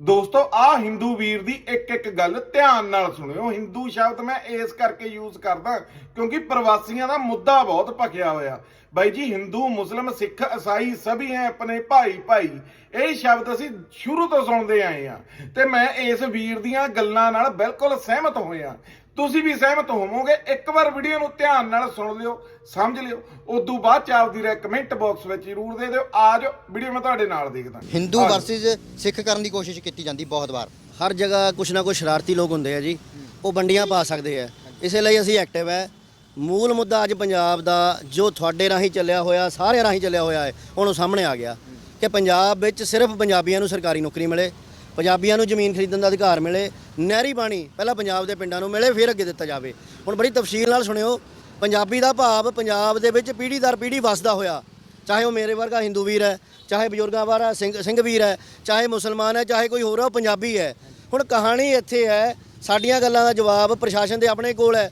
ਦੋਸਤੋ, ਆ ਹਿੰਦੂ ਵੀਰ ਦੀ ਇੱਕ ਇੱਕ ਗੱਲ ਧਿਆਨ ਨਾਲ ਸੁਣਿਓ। ਹਿੰਦੂ ਸ਼ਬਦ ਮੈਂ ਇਸ ਕਰਕੇ ਯੂਜ਼ ਕਰਦਾ ਕਿਉਂਕਿ ਪ੍ਰਵਾਸੀਆਂ ਦਾ ਮੁੱਦਾ ਬਹੁਤ ਭਖਿਆ ਹੋਇਆ। ਬਾਈ ਜੀ, ਹਿੰਦੂ, ਮੁਸਲਮ, ਸਿੱਖ ਈਸਾਈ ਸਭੀ ਹੈ ਆਪਣੇ ਭਾਈ ਭਾਈ। ਇਹ ਸ਼ਬਦ ਅਸੀਂ ਸ਼ੁਰੂ ਤੋਂ ਸੁਣਦੇ ਆਏ ਆ। ਤੇ ਮੈਂ ਇਸ ਵੀਰ ਦੀਆਂ ਗੱਲਾਂ ਨਾਲ ਬਿਲਕੁਲ ਸਹਿਮਤ ਹੋਇਆ। ਤੁਸੀਂ ਵੀ ਸਹਿਮਤ ਹੋਵੋਗੇ ਇੱਕ ਵਾਰ ਵੀਡੀਓ ਨੂੰ ਧਿਆਨ ਨਾਲ ਸੁਣ ਲਿਓ ਸਮਝ ਲਿਓ ਉਦੋਂ ਬਾਅਦ ਚ ਆਪਦੀ ਰਾਏ ਕਮੈਂਟ ਬਾਕਸ ਵਿੱਚ ਜ਼ਰੂਰ ਦੇ ਦਿਓ। ਆ ਜਾਓ ਵੀਡੀਓ ਮੈਂ ਤੁਹਾਡੇ ਨਾਲ ਦੇਖਦਾ। ਹਿੰਦੂ। ਵਰਸਸ ਸਿੱਖ ਕਰਨ ਦੀ ਕੋਸ਼ਿਸ਼ ਕੀਤੀ ਜਾਂਦੀ ਬਹੁਤ ਵਾਰ। ਹਰ ਜਗ੍ਹਾ ਕੁਛ ਨਾ ਕੁਛ ਸ਼ਰਾਰਤੀ ਲੋਕ ਹੁੰਦੇ ਆ ਜੀ। ਉਹ ਵੰਡੀਆਂ ਪਾ ਸਕਦੇ ਆ। ਇਸੇ ਲਈ ਅਸੀਂ ਐਕਟਿਵ ਹੈ ਮੂਲ ਮੁੱਦਾ ਅੱਜ ਪੰਜਾਬ ਦਾ ਜੋ ਤੁਹਾਡੇ ਰਾਹੀਂ ਚੱਲਿਆ ਹੋਇਆ ਸਾਰੇ ਰਾਹੀਂ ਚੱਲਿਆ ਹੋਇਆ ਹੈ ਹੁਣ ਉਹ ਸਾਹਮਣੇ ਆ ਗਿਆ। ਕਿ ਪੰਜਾਬ ਵਿੱਚ ਸਿਰਫ ਪੰਜਾਬੀਆਂ ਨੂੰ ਸਰਕਾਰੀ ਨੌਕਰੀ ਮਿਲੇ ਪੰਜਾਬੀਆਂ ਨੂੰ ਜ਼ਮੀਨ ਖਰੀਦਣ ਦਾ ਅਧਿਕਾਰ ਮਿਲੇ, ਨਹਿਰੀ ਪਾਣੀ ਪਹਿਲਾਂ ਪੰਜਾਬ ਦੇ ਪਿੰਡਾਂ ਨੂੰ ਮਿਲੇ, ਫਿਰ ਅੱਗੇ ਦਿੱਤਾ ਜਾਵੇ। ਹੁਣ ਬੜੀ ਤਫਸੀਲ ਨਾਲ ਸੁਣਿਓ, ਪੰਜਾਬੀ ਦਾ ਭਾਵ ਪੰਜਾਬ ਦੇ ਵਿੱਚ ਪੀੜ੍ਹੀ ਦਰ ਪੀੜ੍ਹੀ ਵਸਦਾ ਹੋਇਆ। ਚਾਹੇ ਉਹ ਮੇਰੇ ਵਰਗਾ ਹਿੰਦੂ ਵੀਰ ਹੈ, ਚਾਹੇ ਬਜ਼ੁਰਗਾਂ ਵਾਲਾ ਸਿੰਘ ਸਿੰਘ ਵੀਰ ਹੈ, ਚਾਹੇ ਮੁਸਲਮਾਨ ਹੈ, ਚਾਹੇ ਕੋਈ ਹੋਰ ਹੈ, ਉਹ ਪੰਜਾਬੀ ਹੈ। ਹੁਣ ਕਹਾਣੀ ਇੱਥੇ ਹੈ, ਸਾਡੀਆਂ ਗੱਲਾਂ ਦਾ ਜਵਾਬ ਪ੍ਰਸ਼ਾਸਨ ਦੇ ਆਪਣੇ ਕੋਲ ਹੈ।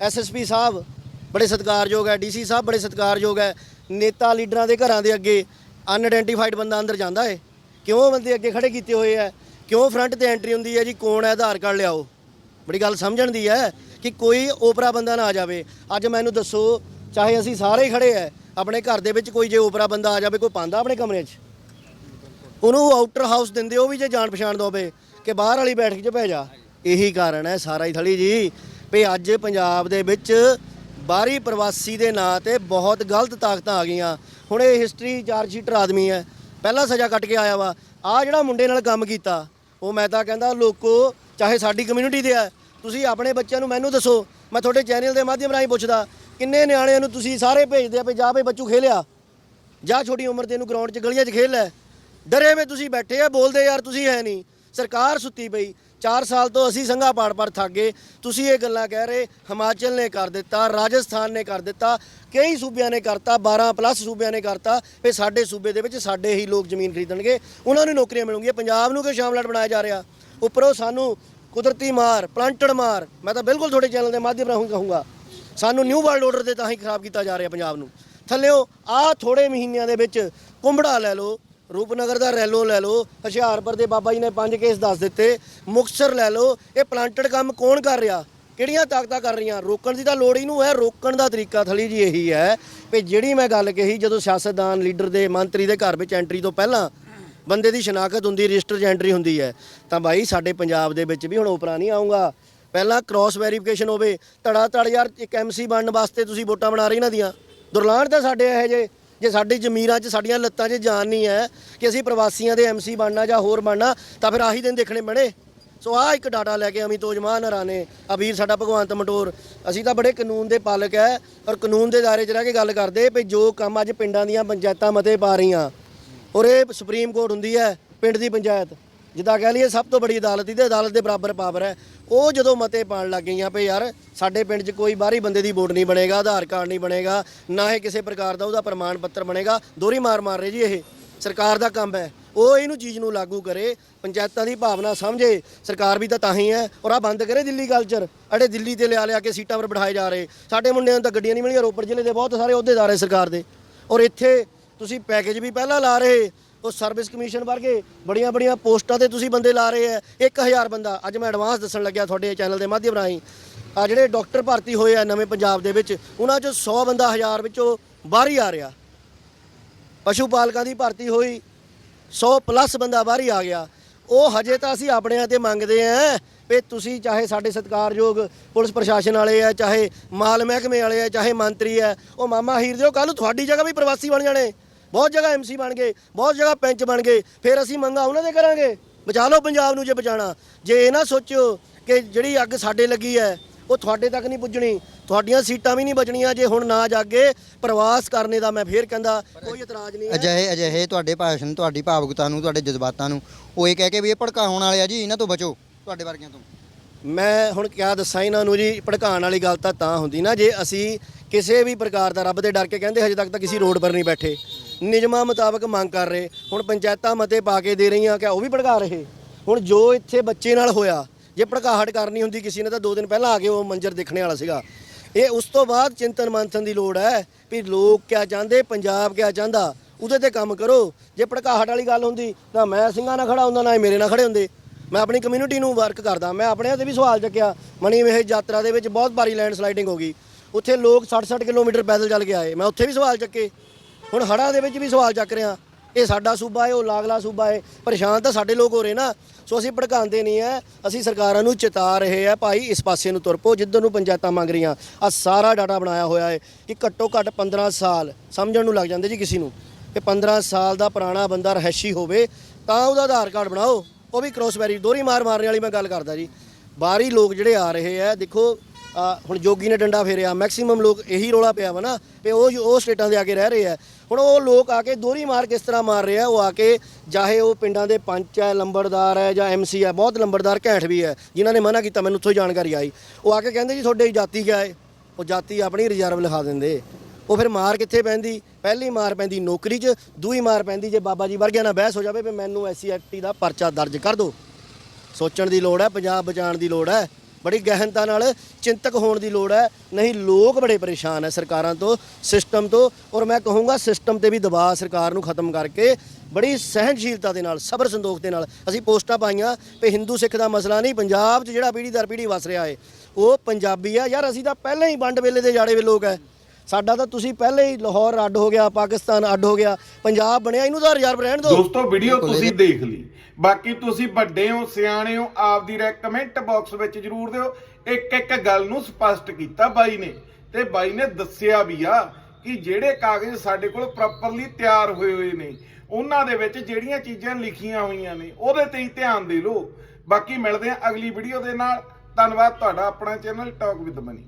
ਐਸਐਸਪੀ ਸਾਹਿਬ ਬੜੇ ਸਤਿਕਾਰਯੋਗ ਹੈ ਡੀਸੀ ਸਾਹਿਬ ਬੜੇ ਸਤਿਕਾਰਯੋਗ ਹੈ। ਨੇਤਾ ਲੀਡਰਾਂ ਦੇ ਘਰਾਂ ਦੇ ਅੱਗੇ ਅਨਆਇਡੈਂਟੀਫਾਈਡ ਬੰਦਾ ਅੰਦਰ ਜਾਂਦਾ ਹੈ। ਕਿਉਂ ਬੰਦੇ ਅੱਗੇ ਖੜੇ ਕੀਤੇ ਹੋਏ ਹੈ ਕਿਉਂ ਫਰੰਟ ਤੇ ਐਂਟਰੀ ਹੁੰਦੀ ਹੈ ਜੀ? ਕੌਣ ਹੈ ਆਧਾਰ ਕਾਰਡ ਲਿਆਓ। ਬੜੀ ਗੱਲ ਸਮਝਣ ਦੀ ਹੈ ਕਿ ਕੋਈ ਓਪਰਾ ਬੰਦਾ ਨਾ ਆ ਜਾਵੇ। ਅੱਜ ਮੈਨੂੰ ਦੱਸੋ, ਚਾਹੇ ਅਸੀਂ ਸਾਰੇ ਹੀ ਖੜੇ ਐ ਆਪਣੇ ਘਰ ਦੇ ਵਿੱਚ ਕੋਈ ਜੇ ਓਪਰਾ ਬੰਦਾ ਆ ਜਾਵੇ, ਕੋਈ ਪਾਉਂਦਾ ਆਪਣੇ ਕਮਰੇ 'ਚ? ਉਹਨੂੰ ਆਊਟਰ ਹਾਊਸ ਦਿੰਦੇ, ਉਹ ਵੀ ਜੇ ਜਾਣ ਪਛਾਣ ਦਾ ਹੋਵੇ, ਕਿ ਬਾਹਰ ਵਾਲੀ ਬੈਠਕ 'ਚ ਭੇਜਾ ਜਾ। ਇਹੀ ਕਾਰਨ ਹੈ ਸਾਰਾ ਹੀ ਥਲੀ ਜੀ। ਵੀ ਅੱਜ ਪੰਜਾਬ ਦੇ ਵਿੱਚ ਬਾਹਰੀ ਪ੍ਰਵਾਸੀ ਦੇ ਨਾਂ ਤੇ ਬਹੁਤ ਗਲਤ ਤਾਕਤਾਂ ਆ ਗਈਆਂ। ਹੁਣ ਇਹ ਹਿਸਟਰੀ ਚਾਰਜ ਸ਼ੀਟਰ ਆਦਮੀ ਹੈ। ਪਹਿਲਾਂ ਸਜ਼ਾ ਕੱਟ ਕੇ ਆਇਆ ਵਾ। ਆ ਜਿਹੜਾ ਮੁੰਡੇ ਨਾਲ ਕੰਮ ਕੀਤਾ, ਉਹ ਮੈਂ ਤਾਂ ਕਹਿੰਦਾ, ਲੋਕੋ, ਚਾਹੇ ਸਾਡੀ ਕਮਿਊਨਿਟੀ ਦੇ ਆ, ਤੁਸੀਂ ਆਪਣੇ ਬੱਚਿਆਂ ਨੂੰ ਮੈਨੂੰ ਦੱਸੋ। ਮੈਂ ਤੁਹਾਡੇ ਚੈਨਲ ਦੇ ਮਾਧਿਅਮ ਰਾਹੀਂ ਪੁੱਛਦਾ, ਕਿੰਨੇ ਨਿਆਣਿਆਂ ਨੂੰ ਤੁਸੀਂ ਸਾਰੇ ਭੇਜਦੇ ਆ ਵੀ ਜਾ ਬਈ ਬੱਚੂ ਖੇਲਿਆ ਜਾ ਛੋਟੀ ਉਮਰ ਦੇ ਨੂੰ ਗਰਾਊਂਡ 'ਚ ਗਲੀਆਂ 'ਚ ਖੇਲ ਲੈ। ਡਰੇ ਵੇ ਤੁਸੀਂ ਬੈਠੇ ਆ, ਬੋਲਦੇ ਯਾਰ ਤੁਸੀਂ ਹੈ ਨਹੀਂ। ਸਰਕਾਰ ਸੁੱਤੀ ਪਈ 4 ਸਾਲ ਤੋਂ ਅਸੀਂ ਸੰਘਾ ਪਾੜ ਪਾੜ ਥੱਕ ਗਏ। ਤੁਸੀਂ ਇਹ ਗੱਲਾਂ ਕਹਿ ਰਹੇ, ਹਿਮਾਚਲ ਨੇ ਕਰ ਦਿੱਤਾ, ਰਾਜਸਥਾਨ ਨੇ ਕਰ ਦਿੱਤਾ, ਕਈ ਸੂਬਿਆਂ ਨੇ ਕਰਤਾ 12 ਪਲੱਸ ਸੂਬਿਆਂ ਨੇ ਕਰਤਾ, ਵੀ ਸਾਡੇ ਸੂਬੇ ਦੇ ਵਿੱਚ ਸਾਡੇ ਹੀ ਲੋਕ ਜ਼ਮੀਨ ਖਰੀਦਣਗੇ। ਉਹਨਾਂ ਨੂੰ ਨੌਕਰੀਆਂ ਮਿਲਣਗੀਆਂ ਪੰਜਾਬ ਨੂੰ ਕਿਉਂ ਸ਼ਾਮਲਾਟ ਬਣਾਇਆ ਜਾ ਰਿਹਾ? ਉੱਪਰੋਂ ਸਾਨੂੰ ਕੁਦਰਤੀ ਮਾਰ ਪਲਾਂਟਡ ਮਾਰ, ਮੈਂ ਤਾਂ ਬਿਲਕੁਲ ਤੁਹਾਡੇ ਚੈਨਲ ਦੇ ਮਾਧਿਅਮ ਰਾਹੀਂ ਕਹੂੰਗਾ। ਸਾਨੂੰ ਨਿਊ ਵਰਲਡ ਆਰਡਰ ਦੇ ਤਾਂ ਹੀ ਖਰਾਬ ਕੀਤਾ ਜਾ ਰਿਹਾ ਪੰਜਾਬ ਨੂੰ। ਥੱਲਿਓ ਆ ਥੋੜੇ ਮਹੀਨਿਆਂ ਦੇ ਵਿੱਚ ਕੁੰਬੜਾ ਲੈ ਲਓ। ਰੂਪਨਗਰ ਦਾ ਰੈਲੋ ਲੈ ਲਓ, ਹੁਸ਼ਿਆਰਪੁਰ ਦੇ ਬਾਬਾ ਜੀ ਨੇ ਪੰਜ ਕੇਸ ਦੱਸ ਦਿੱਤੇ, ਮੁਕਤਸਰ ਲੈ ਲਓ, ਇਹ ਪਲਾਂਟਡ ਕੰਮ ਕੌਣ ਕਰ ਰਿਹਾ? ਕਿਹੜੀਆਂ ਤਾਕਤਾਂ ਕਰ ਰਹੀਆਂ? ਰੋਕਣ ਦੀ ਤਾਂ ਲੋੜ ਹੀ ਨੂੰ ਹੈ, ਰੋਕਣ ਦਾ ਤਰੀਕਾ ਥਲੀ ਜੀ ਇਹੀ ਹੈ ਵੀ ਜਿਹੜੀ ਮੈਂ ਗੱਲ ਕਹੀ, ਜਦੋਂ ਸਿਆਸਤਦਾਨ, ਲੀਡਰ ਦੇ, ਮੰਤਰੀ ਦੇ ਘਰ ਵਿੱਚ ਐਂਟਰੀ ਤੋਂ ਪਹਿਲਾਂ ਬੰਦੇ ਦੀ ਸ਼ਨਾਖਤ ਹੁੰਦੀ ਰਜਿਸਟਰ 'ਚ ਐਂਟਰੀ ਹੁੰਦੀ ਹੈ, ਤਾਂ ਬਾਈ ਸਾਡੇ ਪੰਜਾਬ ਦੇ ਵਿੱਚ ਵੀ ਹੁਣ ਉਪਰਾ ਨਹੀਂ ਆਉਂਗਾ ਪਹਿਲਾਂ ਕ੍ਰਾਸ ਵੈਰੀਫਿਕੇਸ਼ਨ ਹੋਵੇ ਧੜਾ ਧੜ ਯਾਰ ਇੱਕ ਐਮਸੀ ਬਣਨ ਵਾਸਤੇ ਤੁਸੀਂ ਵੋਟਾਂ ਬਣਾ ਰਹੇ ਇਹਨਾਂ ਦੀਆਂ। ਦੁਰਲਾਣ ਤਾਂ ਸਾਡੇ ਇਹ ਜੇ ਜੇ ਸਾਡੀ ਜ਼ਮੀਰਾਂ 'ਚ ਸਾਡੀਆਂ ਲੱਤਾਂ 'ਚ ਜਾਨ ਨਹੀਂ ਹੈ ਕਿ ਅਸੀਂ ਪ੍ਰਵਾਸੀਆਂ ਦੇ ਐਮਸੀ ਬਣਨਾ ਜਾਂ ਹੋਰ ਬਣਨਾ, ਤਾਂ ਫਿਰ ਆਹੀ ਦਿਨ ਦੇਖਣੇ ਬਣੇ ਸੋ ਆਹ ਇੱਕ ਡਾਟਾ ਲੈ ਕੇ ਅਮੀ ਮਾਨ ਹਰਾਨੇ ਅਬੀਰ ਸਾਡਾ ਭਗਵੰਤ ਮਟੋਰ। ਅਸੀਂ ਤਾਂ ਬੜੇ ਕਾਨੂੰਨ ਦੇ ਪਾਲਕ ਹੈ ਔਰ ਕਾਨੂੰਨ ਦੇ ਦਾਇਰੇ 'ਚ ਰਹਿ ਕੇ ਗੱਲ ਕਰਦੇ ਵੀ ਜੋ ਕੰਮ ਅੱਜ ਪਿੰਡਾਂ ਦੀਆਂ ਪੰਚਾਇਤਾਂ ਮਤੇ ਪਾ ਰਹੀਆਂ, ਔਰ ਇਹ ਸੁਪਰੀਮ ਕੋਰਟ ਹੁੰਦੀ ਹੈ, ਪਿੰਡ ਦੀ ਪੰਚਾਇਤ। ਜਿੱਦਾਂ ਕਹਿ ਲਈਏ ਸਭ ਤੋਂ ਬੜੀ ਅਦਾਲਤ ਇਹਦੇ, ਅਦਾਲਤ ਦੇ ਬਰਾਬਰ ਪਾਵਰ ਹੈ। ਉਹ ਜਦੋਂ ਮਤੇ ਪਾਣ ਲੱਗ ਗਈਆਂ ਵੀ ਯਾਰ ਸਾਡੇ ਪਿੰਡ 'ਚ ਕੋਈ ਬਾਹਰੀ ਬੰਦੇ ਦੀ ਵੋਟ ਨਹੀਂ ਬਣੇਗਾ, ਆਧਾਰ ਕਾਰਡ ਨਹੀਂ ਬਣੇਗਾ, ਨਾ ਹੀ ਕਿਸੇ ਪ੍ਰਕਾਰ ਦਾ ਉਹਦਾ ਪ੍ਰਮਾਣ ਪੱਤਰ ਬਣੇਗਾ ਦੋਰੀ ਮਾਰ ਮਾਰ ਰਹੇ ਜੀ ਇਹ। ਸਰਕਾਰ ਦਾ ਕੰਮ ਹੈ। ਉਹ ਇਹਨੂੰ ਚੀਜ਼ ਨੂੰ ਲਾਗੂ ਕਰੇ, ਪੰਚਾਇਤਾਂ ਦੀ ਭਾਵਨਾ ਸਮਝੇ, ਸਰਕਾਰ ਵੀ ਤਾਂ ਤਾਂ ਹੀ ਹੈ। ਔਰ ਆ ਬੰਦ ਕਰੇ ਦਿੱਲੀ ਕਲਚਰ ਅੜੇ ਦਿੱਲੀ ਤੇ ਲਿਆ ਲਿਆ ਕੇ ਸੀਟਾਂ 'ਪਰ ਬਿਠਾਏ ਜਾ ਰਹੇ। ਸਾਡੇ ਮੁੰਡਿਆਂ ਨੂੰ ਤਾਂ ਗੱਡੀਆਂ ਨਹੀਂ ਮਿਲੀਆਂ, ਰੋਪੜ ਜ਼ਿਲ੍ਹੇ ਦੇ ਬਹੁਤ ਸਾਰੇ ਅਹੁਦੇਦਾਰ ਹੈ ਸਰਕਾਰ ਦੇ। ਔਰ ਇੱਥੇ ਤੁਸੀਂ ਪੈਕੇਜ ਵੀ ਪਹਿਲਾਂ ਲਾ ਰਹੇ। ਉਹ ਸਰਵਿਸ ਕਮਿਸ਼ਨ ਵਰਗੇ ਬੜੀਆਂ ਬੜੀਆਂ ਪੋਸਟਾਂ ਤੇ ਤੁਸੀਂ ਬੰਦੇ ਲਾ ਰਹੇ ਆ। 1000 ਬੰਦਾ। ਅੱਜ ਮੈਂ ਐਡਵਾਂਸ ਦੱਸਣ ਲੱਗਿਆ ਤੁਹਾਡੇ ਚੈਨਲ ਦੇ ਮਾਧਿਅਮ ਰਾਹੀਂ। ਆ ਜਿਹੜੇ ਡਾਕਟਰ ਭਰਤੀ ਹੋਏ ਆ ਨਵੇਂ ਪੰਜਾਬ ਦੇ ਵਿੱਚ, ਉਹਨਾਂ ਚੋਂ 100 ਬੰਦਾ 1000 ਵਿੱਚੋਂ ਬਾਹਰ ਹੀ ਆ ਰਿਹਾ। ਪਸ਼ੂ ਪਾਲਕਾਂ ਦੀ ਭਰਤੀ ਹੋਈ 100 ਪਲੱਸ ਬੰਦਾ ਬਾਹਰ ਹੀ ਆ ਗਿਆ। ਉਹ ਹਜੇ ਤਾਂ ਅਸੀਂ ਆਪਣਿਆਂ ਤੇ ਮੰਗਦੇ ਆਂ ਵੀ ਤੁਸੀਂ ਚਾਹੇ ਸਾਡੇ ਸਤਿਕਾਰਯੋਗ ਪੁਲਿਸ ਪ੍ਰਸ਼ਾਸਨ ਵਾਲੇ ਆ, ਚਾਹੇ ਮਾਲ ਮਹਿਕਮੇ ਵਾਲੇ ਆ, ਚਾਹੇ ਮੰਤਰੀ ਆ, ਉਹ ਮਾਮਾ ਹੀਰ ਦਿਓ ਕੱਲ ਨੂੰ ਤੁਹਾਡੀ ਜਗ੍ਹਾ ਵੀ ਪ੍ਰਵਾਸੀ ਬਣ ਜਾਣੇ। ਬਹੁਤ ਜਗ੍ਹਾ ਐਮਸੀ ਬਣ ਗਏ ਬਹੁਤ ਜਗ੍ਹਾ ਪੈਂਚ ਬਣ ਗਏ ਫਿਰ ਅਸੀਂ ਮੰਗਾ ਉਹਨਾਂ ਦੇ ਕਰਾਂਗੇ। ਬਚਾ ਲਓ ਪੰਜਾਬ ਨੂੰ ਜੇ ਬਚਾਣਾ ਜੇ ਇਹ ਨਾ ਸੋਚੋ ਕਿ ਜਿਹੜੀ ਅੱਗ ਸਾਡੇ ਲੱਗੀ ਹੈ ਉਹ ਤੁਹਾਡੇ ਤੱਕ ਨਹੀਂ ਪੁੱਜਣੀ ਤੁਹਾਡੀਆਂ ਸੀਟਾਂ ਵੀ ਨਹੀਂ ਬਚਣੀਆਂ ਜੇ ਹੁਣ ਨਾ ਜਾਗੇ ਪ੍ਰਵਾਸ ਕਰਨੇ ਦਾ ਮੈਂ ਫੇਰ ਕਹਿੰਦਾ ਕੋਈ ਇਤਰਾਜ਼ ਨਹੀਂ ਹੈ। ਅਜਿਹੇ ਅਜਿਹੇ ਤੁਹਾਡੇ ਭਾਸ਼ਣ ਤੁਹਾਡੀ ਭਾਵੁਕਤਾ ਨੂੰ ਤੁਹਾਡੇ ਜਜ਼ਬਾਤਾਂ ਨੂੰ ਉਹ ਇਹ ਕਹਿ ਕੇ ਵੀ ਇਹ ਭੜਕਾਉਣ ਵਾਲੇ ਆ ਜੀ ਇਹਨਾਂ ਤੋਂ ਬਚੋ ਤੁਹਾਡੇ ਵਰਗਿਆਂ ਤੋਂ। ਮੈਂ ਹੁਣ ਕਿਆ ਦੱਸਾਂ ਇਹਨਾਂ ਨੂੰ ਜੀ ਭੜਕਾਉਣ ਵਾਲੀ ਗੱਲ ਤਾਂ ਤਾਂ ਹੁੰਦੀ ਨਾ ਜੇ ਅਸੀਂ ਕਿਸੇ ਵੀ ਪ੍ਰਕਾਰ ਦਾ ਰੱਬ ਦੇ ਡਰ ਕੇ ਕਹਿੰਦੇ ਹਜੇ ਤੱਕ ਤਾਂ ਕਿਸੇ ਰੋਡ ਪਰ ਨਹੀਂ ਬੈਠੇ। ਨਿਯਮਾਂ ਮੁਤਾਬਕ ਮੰਗ ਕਰ ਰਹੇ। ਹੁਣ ਪੰਚਾਇਤਾਂ ਮਤੇ ਪਾ ਕੇ ਦੇ ਰਹੀਆਂ ਕਿ ਉਹ ਵੀ ਭੜਕਾ ਰਹੇ। ਹੁਣ ਜੋ ਇੱਥੇ ਬੱਚੇ ਨਾਲ ਹੋਇਆ, ਜੇ ਭੜਕਾਹਟ ਕਰਨੀ ਹੁੰਦੀ ਕਿਸੇ ਨੇ ਤਾਂ ਦੋ ਦਿਨ ਪਹਿਲਾਂ ਆ ਕੇ ਉਹ ਮੰਜ਼ਰ ਦੇਖਣੇ ਵਾਲਾ ਸੀਗਾ। ਇਹ ਉਸ ਤੋਂ ਬਾਅਦ ਚਿੰਤਨ ਮੰਥਨ ਦੀ ਲੋੜ ਹੈ ਵੀ ਲੋਕ ਕਿਆ ਚਾਹੁੰਦੇ, ਪੰਜਾਬ ਕਿਆ ਚਾਹੁੰਦਾ, ਉਹਦੇ ਤੇ ਕੰਮ ਕਰੋ। ਜੇ ਭੜਕਾਹਟ ਵਾਲੀ ਗੱਲ ਹੁੰਦੀ, ਤਾਂ ਮੈਂ ਸਿੰਘਾਂ ਨਾਲ ਖੜਾ ਹੁੰਦਾ, ਨਾ ਮੇਰੇ ਨਾਲ ਖੜੇ ਹੁੰਦੇ। ਮੈਂ ਆਪਣੀ ਕਮਿਊਨਿਟੀ ਨੂੰ ਵਰਕ ਕਰਦਾ, ਮੈਂ ਆਪਣੇ ਤੇ ਵੀ ਸਵਾਲ ਚੱਕਿਆ। ਮਣੀ ਵੇਹ ਯਾਤਰਾ ਦੇ ਵਿੱਚ ਬਹੁਤ ਭਾਰੀ ਲੈਂਡ ਸਲਾਈਡਿੰਗ ਹੋ ਗਈ। ਉੱਥੇ ਲੋਕ 60-60 ਕਿਲੋਮੀਟਰ ਪੈਦਲ ਚੱਲ ਕੇ ਆਏ, ਮੈਂ ਉੱਥੇ ਵੀ ਸਵਾਲ ਚੱਕੇ। ਹੁਣ ਹੜ੍ਹਾਂ ਦੇ ਵਿੱਚ ਵੀ ਸਵਾਲ ਚੱਕ ਰਿਹਾ। ਇਹ ਸਾਡਾ ਸੂਬਾ ਹੈ, ਉਹ ਲਾਗਲਾ ਸੂਬਾ ਹੈ। ਪਰੇਸ਼ਾਨ ਤਾਂ ਸਾਡੇ ਲੋਕ ਹੋ ਰਹੇ ਨਾ। ਸੋ ਅਸੀਂ ਭੜਕਾਉਂਦੇ ਨਹੀਂ ਹੈ। ਅਸੀਂ ਸਰਕਾਰਾਂ ਨੂੰ ਚਿਤਾ ਰਹੇ ਆ ਭਾਈ ਇਸ ਪਾਸੇ ਨੂੰ ਤੁਰ ਪੋ ਜਿੱਧਰ ਨੂੰ ਪੰਚਾਇਤਾਂ ਮੰਗ ਰਹੀਆਂ। ਆ ਸਾਰਾ ਡਾਟਾ ਬਣਾਇਆ ਹੋਇਆ ਹੈ ਕਿ ਘੱਟੋ ਘੱਟ 15 ਸਾਲ, ਸਮਝਣ ਨੂੰ ਲੱਗ ਜਾਂਦੇ ਜੀ ਕਿਸੇ ਨੂੰ ਕਿ 15 ਸਾਲ ਦਾ ਪੁਰਾਣਾ ਬੰਦਾ ਰਹਿਸ਼ੀ ਹੋਵੇ, ਤਾਂ ਉਹਦਾ ਆਧਾਰ ਕਾਰਡ ਬਣਾਓ। ਉਹ ਵੀ ਕ੍ਰੋਸ ਵੈਰੀ ਦੋਹਰੀ ਮਾਰ ਮਾਰਨੇ ਵਾਲੀ ਮੈਂ ਗੱਲ ਕਰਦਾ ਜੀ। ਬਾਹਰੀ ਲੋਕ ਜਿਹੜੇ ਆ ਰਹੇ ਆ ਦੇਖੋ ਹੁਣ ਜੋਗੀ ਨੇ ਡੰਡਾ ਫੇਰਿਆ ਮੈਕਸਿਮਮ ਲੋਕ ਇਹੀ ਰੋਲਾ ਪਿਆ ਵਾ ਨਾ ਵੀ ਉਹ ਉਹ ਸਟੇਟਾਂ ਦੇ ਆ ਕੇ ਰਹਿ ਰਹੇ ਆ। ਹੁਣ ਉਹ ਲੋਕ ਆ ਕੇ ਦੋਹਰੀ ਮਾਰ ਕਿਸ ਤਰ੍ਹਾਂ ਮਾਰ ਰਹੇ ਆ, ਉਹ ਆ ਕੇ ਚਾਹੇ ਉਹ ਪਿੰਡਾਂ ਦੇ ਪੰਚ ਹੈ, ਲੰਬੜਦਾਰ ਹੈ ਜਾਂ ਐਮਸੀ ਹੈ, ਬਹੁਤ ਲੰਬੜਦਾਰ ਘੈਂਟ ਵੀ ਹੈ, ਜਿਨ੍ਹਾਂ ਨੇ ਮਨਾ ਕੀਤਾ, ਮੈਨੂੰ ਉੱਥੋਂ ਹੀ ਜਾਣਕਾਰੀ ਆਈ। ਉਹ ਆ ਕੇ ਕਹਿੰਦੇ ਜੀ, ਤੁਹਾਡੇ ਜਾਤੀ ਕਿਆ ਹੈ? ਉਹ ਜਾਤੀ ਆਪਣੀ ਰਿਜ਼ਰਵ ਲਿਖਾ ਦਿੰਦੇ। ਉਹ ਫਿਰ ਮਾਰ ਕਿੱਥੇ ਪੈਂਦੀ? ਪਹਿਲੀ ਮਾਰ ਪੈਂਦੀ ਨੌਕਰੀ 'ਚ, ਦੂਈ ਮਾਰ ਪੈਂਦੀ ਜੇ ਬਾਬਾ ਜੀ ਵਰਗਿਆਂ ਨਾਲ ਬਹਿਸ ਹੋ ਜਾਵੇ ਵੀ ਮੈਨੂੰ ਐਸਸੀ ਐਕਟੀ ਦਾ ਪਰਚਾ ਦਰਜ ਕਰ ਦਿਓ। ਸੋਚਣ ਦੀ ਲੋੜ ਹੈ, ਪੰਜਾਬ ਬਚਾਉਣ ਦੀ ਲੋੜ ਹੈ। ਬੜੀ ਗਹਿਨਤਾ ਨਾਲ ਚਿੰਤਕ ਹੋਣ ਦੀ ਲੋੜ ਹੈ। ਨਹੀਂ, ਲੋਕ ਬੜੇ ਪਰੇਸ਼ਾਨ ਹੈ ਸਰਕਾਰਾਂ ਤੋਂ, ਸਿਸਟਮ ਤੋਂ, ਔਰ ਮੈਂ ਕਹੂੰਗਾ ਸਿਸਟਮ ਤੇ ਵੀ ਦਬਾਅ ਸਰਕਾਰ ਨੂੰ ਖਤਮ ਕਰਕੇ ਬੜੀ ਸਹਿਣਸ਼ੀਲਤਾ ਦੇ ਨਾਲ, ਸਬਰ ਸੰਦੋਖ ਦੇ ਨਾਲ ਅਸੀਂ ਪੋਸਟਾਂ ਪਾਈਆਂ ਕਿ ਹਿੰਦੂ ਸਿੱਖ ਦਾ ਮਸਲਾ ਨਹੀਂ, ਪੰਜਾਬ 'ਚ ਜਿਹੜਾ ਪੀੜ੍ਹੀ ਦਰ ਪੀੜ੍ਹੀ ਵਸ ਰਿਹਾ ਹੈ ਉਹ ਪੰਜਾਬੀ ਆ। ਯਾਰ ਅਸੀਂ ਤਾਂ ਪਹਿਲਾਂ ਹੀ ਵੰਡ ਵੇਲੇ ਦੇ ਜਾੜੇ ਵੇ ਲੋਕ ਹੈ। ਸਾਡਾ ਤਾਂ ਤੁਸੀਂ ਪਹਿਲੇ ਹੀ ਲਾਹੌਰ ਅੱਡ ਹੋ ਗਿਆ ਪਾਕਿਸਤਾਨ ਅੱਡ ਹੋ ਗਿਆ ਪੰਜਾਬ ਬਣਿਆ ਇਹਨੂੰ ਤਾਂ ਰਿਜ਼ਰਵ ਰਹਿਣ ਦਿਓ। ਦੋਸਤੋ ਵੀਡੀਓ ਤੁਸੀਂ ਦੇਖ ਲਈ। ਬਾਕੀ ਤੁਸੀਂ ਵੱਡੇ ਹੋ ਸਿਆਣੇ ਹੋ ਆਪਦੀ ਰਾਏ ਕਮੈਂਟ ਬਾਕਸ ਵਿੱਚ ਜਰੂਰ ਦਿਓ। ਇੱਕ ਇੱਕ ਗੱਲ ਨੂੰ ਸਪਸ਼ਟ ਕੀਤਾ ਬਾਈ ਨੇ। ਤੇ ਬਾਈ ਨੇ ਦੱਸਿਆ ਵੀ ਆ ਕਿ ਜਿਹੜੇ ਕਾਗਜ਼ ਸਾਡੇ ਕੋਲ ਪ੍ਰੋਪਰਲੀ ਤਿਆਰ ਹੋਏ ਹੋਏ ਨੇ ਉਹਨਾਂ ਦੇ ਵਿੱਚ ਜਿਹੜੀਆਂ ਚੀਜ਼ਾਂ ਲਿਖੀਆਂ ਹੋਈਆਂ ਨੇ ਉਹਦੇ ਤੇ ਹੀ ਧਿਆਨ ਦੇ ਲਓ। ਬਾਕੀ ਮਿਲਦੇ ਆ ਅਗਲੀ ਵੀਡੀਓ ਦੇ ਨਾਲ। ਧੰਨਵਾਦ ਤੁਹਾਡਾ ਆਪਣਾ ਚੈਨਲ ਟਾਕ ਵਿਦ ਮਨੀ